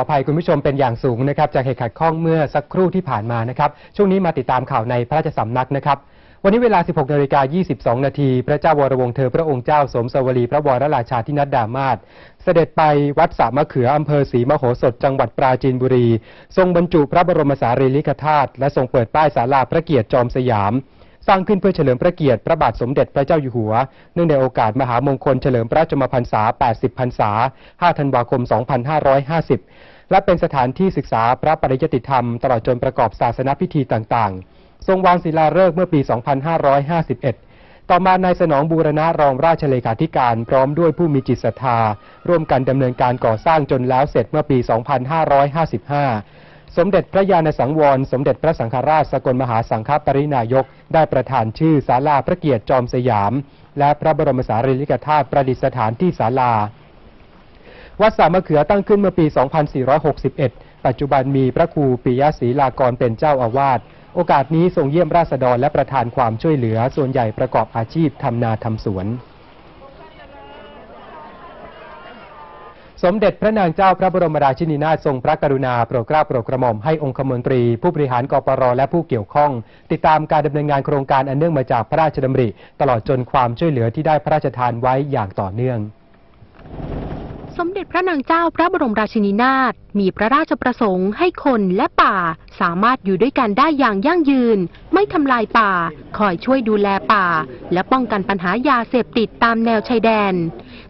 ออภัยคุณผู้ชมเป็นอย่างสูงนะครับจากเหตุขัดข้องเมื่อสักครู่ที่ผ่านมานะครับช่วงนี้มาติดตามข่าวในพระราชสำนักนะครับวันนี้เวลา 16นาฬิกา22 นาที พระเจ้าวรวงศ์เธอพระองค์เจ้าสมสวรีพระวรราชาธินัดดามาศเสด็จไปวัดสามะเขืออำเภอศรีมโหสถจังหวัดปราจีนบุรี ทรงบรรจุพระบรมสารีริกธาตุและทรงเปิดป้ายศาลาพระเกียรติจอมสยาม ร้างขึ้นเพื่อเฉลิมพระเกียรติพระบาทสมเด็จพระเจ้าอยู่หัว เนื่องในโอกาสมหามงคลเฉลิมพระชนมพรรษา 80 พรรษา 5 ธันวาคม 2550 และเป็นสถานที่ศึกษาพระปริยติธรรม ตลอดจนประกอบศาสนพิธีต่างๆ ทรงวางศิลาฤกษ์เมื่อปี 2551ต่อมานายสนองบูรณะรองราชเลขาธิการพร้อมด้วยผู้มีจิตศรัทธา ร่วมกันดำเนินการก่อสร้างจนแล้วเสร็จเมื่อปี 2555 สมเด็จพระยาณสังวร สมเด็จพระสังฆราชสกลมหาสังฆปรินายก ได้ประทานชื่อศาลาพระเกียรติจอมสยาม และพระบรมสารีริกธาตุประดิษฐานที่ศาลา วัดสามะเขือตั้งขึ้นเมื่อปี 2461 ปัจจุบันมีพระครูปิยศรีลากรเป็นเจ้าอาวาส โอกาสนี้ทรงเยี่ยมราษฎรและประทานความช่วยเหลือ ส่วนใหญ่ประกอบอาชีพทำนาทำสวน สมเด็จพระนางเจ้าพระบรมราชินีนาถทรงพระกรุณาโปรดเกล้าโปรดกระหม่อมให้องคมนตรี ผู้บริหารกปรและผู้เกี่ยวข้อง ติดตามการดำเนินงานโครงการอันเนื่องมาจากพระราชดำริ ตลอดจนความช่วยเหลือที่ได้พระราชทานไว้อย่างต่อเนื่อง สมเด็จพระนางเจ้าพระบรมราชินีนาถมีพระราชประสงค์ให้คนและป่าสามารถอยู่ด้วยกันได้อย่างยั่งยืน ไม่ทำลายป่า คอยช่วยดูแลป่า และป้องกันปัญหายาเสพติดตามแนวชายแดน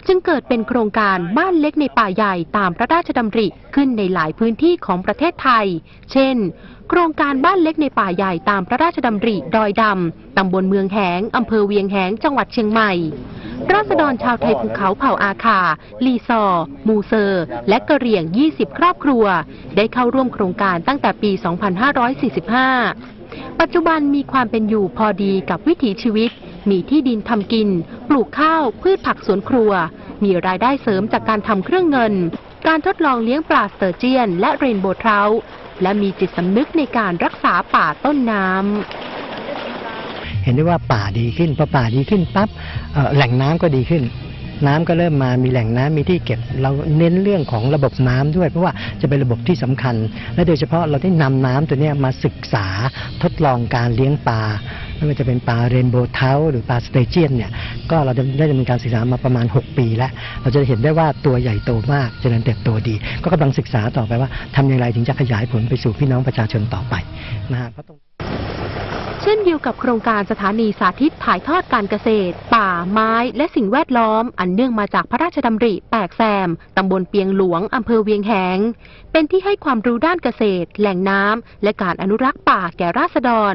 จึงเกิดเป็นโครงการบ้านเล็กในป่าใหญ่ตามพระราชดำริขึ้นในหลายพื้นที่ของประเทศไทย เช่น โครงการบ้านเล็กในป่าใหญ่ตามพระราชดำริดอยดำตำบลเมืองแหงอำเภอเวียงแหงจังหวัดเชียงใหม่ราษฎรชาวไทยภูเขาเผ่าอาคา ลีซอ มูเซอร์ และกะเหรี่ยง 20 ครอบครัว ได้เข้าร่วมโครงการตั้งแต่ปี 2545 ปัจจุบันมีความเป็นอยู่พอดีกับวิถีชีวิต มีที่ดินทำกิน ปลูกข้าว พืชผักสวนครัว มีรายได้เสริมจากการทำเครื่องเงิน การทดลองเลี้ยงปลาสเตอร์เจียน และเรนโบว์เทราและมีจิตสำนึกในการรักษาป่าต้นน้ำเห็นได้ว่าป่าดีขึ้นพอป่าดีขึ้นปั๊บแหล่งน้ำก็ดีขึ้น น้ำก็เริ่มมามีแหล่งน้ำมีที่เก็บ เราเน้นเรื่องของระบบน้ำด้วย เพราะว่าจะเป็นระบบที่สำคัญ และโดยเฉพาะเราได้นำน้ำตัวนี้มาศึกษาทดลองการเลี้ยงปลาไม่ว่าจะเป็นปลาเรนโบว์เทาหรือปลาสเตเจียนเนี่ยก็เราจะได้ดำเนินการศึกษามาประมาณ 6 ปีแล้ว เราจะเห็นได้ว่าตัวใหญ่โตมากเจริญเติบโตดี ก็กำลังศึกษาต่อไปว่าทำอย่างไรถึงจะขยายผลไปสู่พี่น้องประชาชนต่อไปนะฮะเพราะตรง เช่นเดียวกับโครงการสถานีสาธิตถ่ายทอดการเกษตร ป่าไม้และสิ่งแวดล้อม อันเนื่องมาจากพระราชดำริแปกแซม ตำบลเปียงหลวง อำเภอเวียงแหง เป็นที่ให้ความรู้ด้านเกษตร แหล่งน้ำและการอนุรักษ์ป่าแก่ราษฎร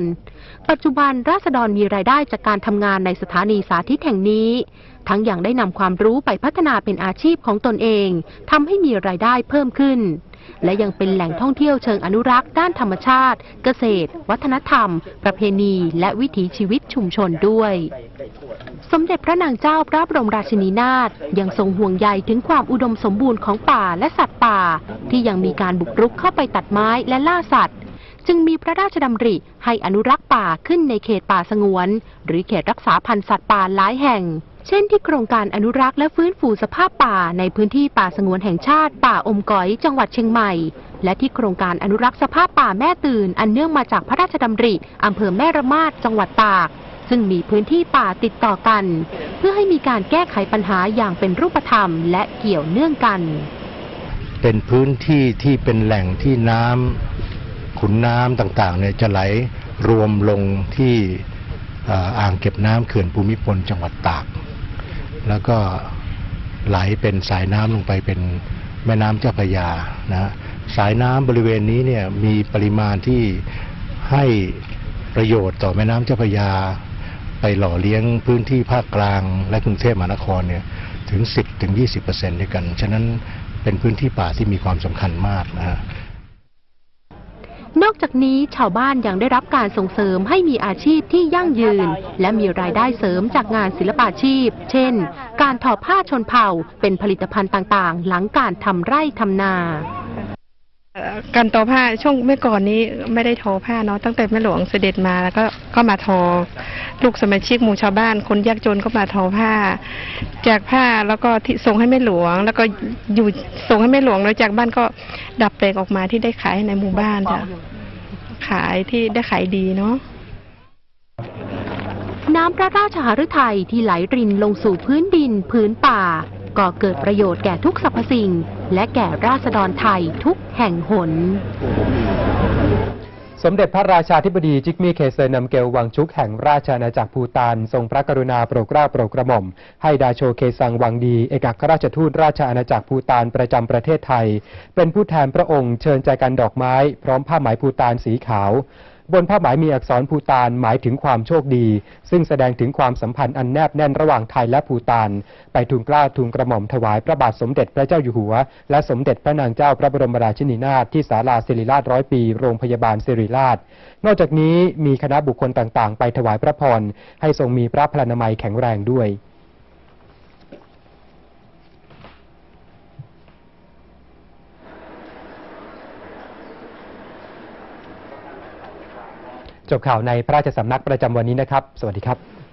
ปัจจุบันราษฎรมีรายได้จากการทำงานในสถานีสาธิตแห่งนี้ ทั้งอยังได้นำความรู้ไปพัฒนาเป็นอาชีพของตนเองทำให้มีรายได้เพิ่มขึ้น และยังเป็นแหล่งท่องเที่ยวเชิงอนุรักษ์ด้านธรรมชาติ เกษตร วัฒนธรรม ประเพณี และวิถีชีวิตชุมชนด้วย สมเด็จพระนางเจ้าพระบรมราชินีนาถยังทรงห่วงใยถึงความอุดมสมบูรณ์ของป่าและสัตว์ป่า ที่ยังมีการบุกรุกเข้าไปตัดไม้และล่าสัตว์จึงมีพระราชดำริให้อนุรักษ์ป่าขึ้นในเขตป่าสงวน หรือเขตรักษาพันธุ์สัตว์ป่าหลายแห่ง เช่นที่โครงการอนุรักษ์และฟื้นฟูสภาพป่าในพื้นที่ป่าสงวนแห่งชาติ ป่าอมก๋อยจังหวัดเชียงใหม่ และที่โครงการอนุรักษ์สภาพป่าแม่ตื่น อันเนื่องมาจากพระราชดำริอำเภอแม่ระมาดจังหวัดตาก ซึ่งมีพื้นที่ป่าติดต่อกัน เพื่อให้มีการแก้ไขปัญหาอย่างเป็นรูปธรรม และเกี่ยวเนื่องกัน เป็นพื้นที่ที่เป็นแหล่งที่น้ำขุนน้ำต่างๆเนี่ยจะไหลรวมลงที่อ่ออ่างเก็บน้ำเขื่อนภูมิพลจังหวัดตาก แล้วก็ไหลเป็นสายน้ำลงไปเป็นแม่น้ำเจ้าพระยานะฮะสายน้ำบริเวณนี้เนี่ยมีปริมาณที่ให้ประโยชน์ต่อแม่น้ำเจ้าพระยา ไปหล่อเลี้ยงพื้นที่ภาคกลางและกรุงเทพมหานครเนี่ยถึง 10ถึง20%ด้วยกัน ฉะนั้นเป็นพื้นที่ป่าที่มีความสำคัญมากนะฮะ นอกจากนี้ชาวบ้านยังได้รับการส่งเสริมให้มีอาชีพที่ยั่งยืน และมีรายได้เสริมจากงานศิลปาชีพ เช่น การทอผ้าชนเผ่าเป็นผลิตภัณฑ์ต่างๆ หลังการทำไร่ทำนาเอ่อการทอผ้าช่วงเมื่อก่อนนี้ไม่ได้ทอผ้าเนาะตั้งแต่แม่หลวงเสด็จมาแล้วก็ก็มาทอ ลูกสมาชิกหมู่ชาวบ้านคนยากจนก็มาทอผ้าแจกผ้าแล้วก็ที่ส่งให้แม่หลวง แล้วก็อยู่ส่งให้แม่หลวงแล้วจากบ้านก็ดับแปลงออกมาที่ได้ขายในหมู่บ้านจ้ะขายที่ได้ขายดีเนาะน้ำพระราชหฤทัยที่ไหลรินลงสู่พื้นดินพื้นป่าก่อเกิดประโยชน์แก่ทุกสรรพสิ่ง และแก่ราษฎรไทยทุกแห่งหน สมเด็จพระราชาธิบดีจิกมี่เคเซนนำเกลวังชุกแห่งราชอาณาจักรภูตาน ทรงพระกรุณาโปรดเกล้าโปรดกระหม่อม ให้ดาโชเคซังวังดี เอกอัครราชทูตราชอาณาจักรภูตานประจำประเทศไทย เป็นผู้แทนพระองค์เชิญใจกันดอกไม้ พร้อมผ้าไหมภูตานสีขาว บนผ้าหมมีอักษรภูตานหมายถึงความโชคดี ซึ่งแสดงถึงความสัมพันธ์อันแนบแน่นระหว่างไทยและภูตาน ไปทูลกล้าทูลกระหม่อมถวายพระบาทสมเด็จพระเจ้าอยู่หัว และสมเด็จพระนางเจ้าพระบรมราชินีนาถที่ศาลาศิริราชร้อยปี โรงพยาบาลศิริราช นอกจากนี้มีคณะบุคคลต่างๆ ไปถวายพระพรให้ทรงมีพระพลานามัยแข็งแรงด้วย จบข่าวในพระราชสำนักประจำวันนี้นะครับ สวัสดีครับ